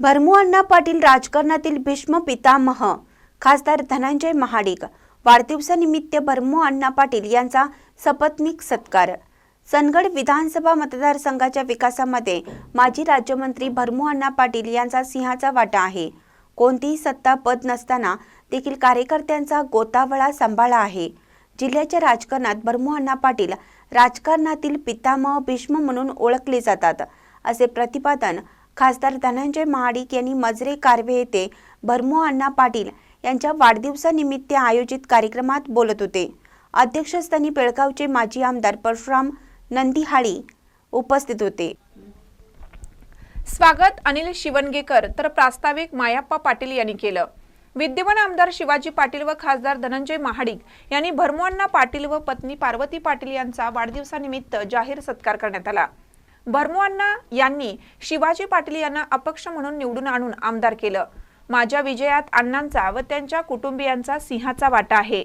भरमू अण्णा पाटील राजकारणातील भीष्म पितामह खासदार धनंजय महाडिक. वाढदिवसानिमित्त भरमू अण्णा पाटील यांचा सपत्नीक सत्कार. चंदगड विधानसभा मतदारसंघाच्या विकासामध्ये माजी राज्यमंत्री भरमू अण्णा पाटील यांचा सिंहाचा वाटा आहे. कोणतीही सत्ता पद नसताना देखील कार्यकर्त्यांचा गोतावळा सांभाळा आहे. जिल्ह्याच्या राजकारणात भरमू अण्णा पाटील राजकारणातील पितामह भीष्म म्हणून ओळखले जातात. असे प्रतिपादन खासदार धनंजय महाडिक यांनी मजरे कारवे येथे भरमू अण्णा पाटील यांच्या वाढदिवसानिमित्त आयोजित कार्यक्रमात बोलत होते. अध्यक्षस्थानी बेळगावचे माजी आमदार परशुराम नंदीहाळी उपस्थित होते. स्वागत अनिल शिवणगेकर. तर प्रास्ताविक मायाप्पा पाटील यांनी केलं. विद्यमान आमदार शिवाजी पाटील व खासदार धनंजय महाडिक यांनी भरमोअण्णा पाटील व पत्नी पार्वती पाटील यांचा वाढदिवसानिमित्त जाहीर सत्कार करण्यात आला. भरमोअण्णा यांनी शिवाजी पाटील यांना अपक्ष म्हणून निवडून आणून आमदार केलं. माझ्या विजयात अण्णांचा व त्यांच्या कुटुंबियांचा सिंहाचा वाटा आहे.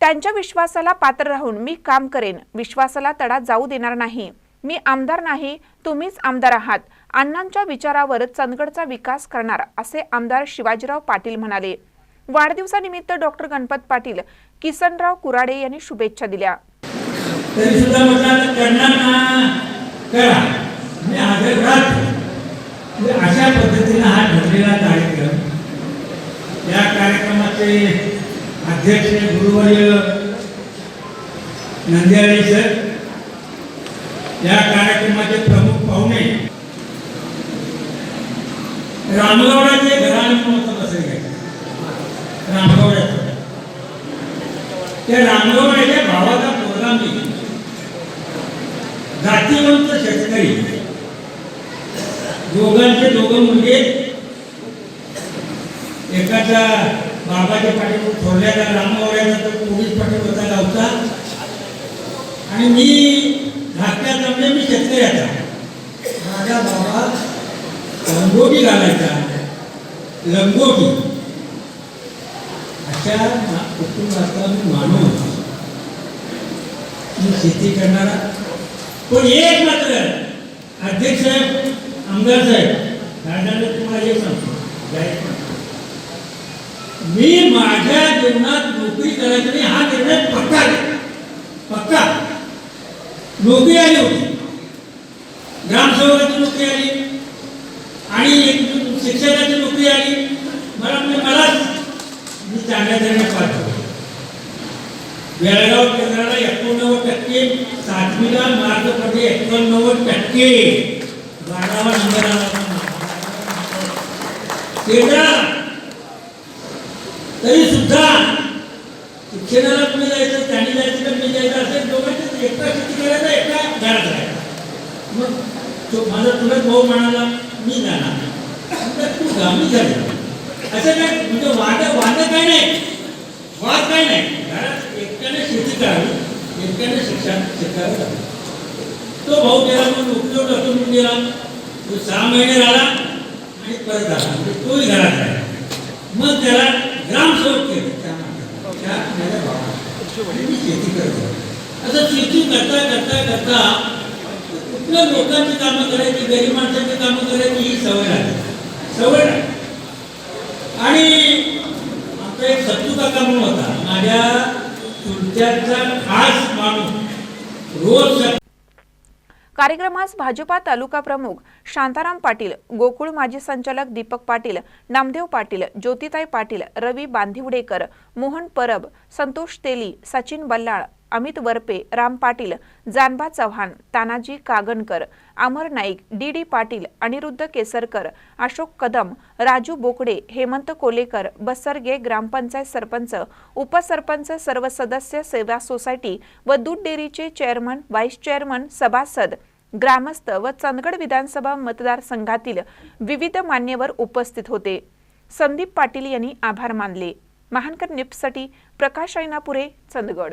त्यांच्या विश्वासाला पात्र राहून मी काम करेन. विश्वासाला तडा जाऊ देणार नाही. मी आमदार नाही तुम्हीच आमदार आहात. अण्णांच्या विचारावर चंदगडचा विकास करणार असे आमदार शिवाजीराव पाटील म्हणाले. वाढदिवसानिमित्त डॉक्टर गणपत पाटील किसनराव कुराडे यांनी शुभेच्छा दिल्या. करा. मी हजर राहतो म्हणजे अशा पद्धतीनं हा ठरलेला कार्यक्रम या कार्यक्रमाचे अध्यक्ष गुरुवर्य नंदियाळी सर या कार्यक्रमाचे प्रमुख पाहुणे रामगौडाचे घराणे म्हणून होतं बसले रामगौड्याचं. त्या रामगौडाच्या भावाचा प्रोग्राम मी. जातीवंत शेतकरी. दोघांचे दोघं मुलगे. एकाचा बाबाच्या पाठीवर थोरल्याचा रामगौड्याचा तर पोलीस पाठीवरचा गावचा. आणि मी धाकट्या जमले मी शेतकऱ्याचा माझा बाबा लंगोटी घालायचा. लंगोटी अशा कुटुंबाचा मी माणूस. मी शेती करणारा पण एक मात्र अध्यक्ष साहेब आमदार साहेब दादाला तुम्हाला एक सांगतो. मी माझ्या जीवनात नोकरी करायची नाही हा निर्णय पक्का पक्का. नोकरी आली होती. ग्रामसेवकाची नोकरी आली. आणि एक शिक्षकाची नोकरी आली. मला म्हणजे मलाच मी चांगल्या तऱ्हेने पाठवतो वेळेवर केंद्राला एकोणनव्वद टक्के सातवीला मार्क पडले एकोणनव्वद टक्के. बारावा नंबर आला तरी. सुद्धा शिक्षणाला कुणी जायचं त्याने जायचं का मी जायचं असेल दोघांचे एकटा शेती करायचा एकटा घरात राहायचा. मग तो माझा तुला भाऊ म्हणाला मी जाणार म्हणलं, तू गावी झाली असं काय म्हणजे वाद वाद काय नाही. वाद काय नाही. घरात एकट्याने शेती करावी एकट्याने शिक्षण शिकावं तो भाऊ गेला मग नोकरीवर टाकून गेला. तो सहा महिने राहिला आणि परत आला म्हणजे तोही घरात राहिला मग त्याला ग्रामसेवक केलं. त्या माझ्या भावाला. मी शेती करतो असं शेती करता करता करता कुठल्या लोकांची कामं करायची गरीब माणसांची कामं करायची ही सवय लागली सवय लागली आणि आमचा एक सत्तू काका म्हणून होता माझ्या खास माणूस. रोज कार्यक्रमास भाजपा तालुका प्रमुख शांताराम पाटील गोकुळ माजी संचालक दीपक पाटील नामदेव पाटील ज्योतिताई पाटील रवी बांधिवडेकर मोहन परब संतोष तेली सचिन बल्लाळ अमित वरपे राम पाटील जानबा चव्हाण तानाजी कागणकर अमर नाईक डी डी पाटील अनिरुद्ध केसरकर अशोक कदम राजू बोकडे हेमंत कोलेकर बसरगे ग्रामपंचायत सरपंच उपसरपंच सर्व सदस्य सेवा सोसायटी व दूध डेअरीचे चेअरमन व्हाईस चेअरमन सभासद ग्रामस्थ व चंदगड विधानसभा मतदारसंघातील विविध मान्यवर उपस्थित होते. संदीप पाटील यांनी आभार मानले. महानकर निप्ससाठी प्रकाश ऐनापुरे चंदगड.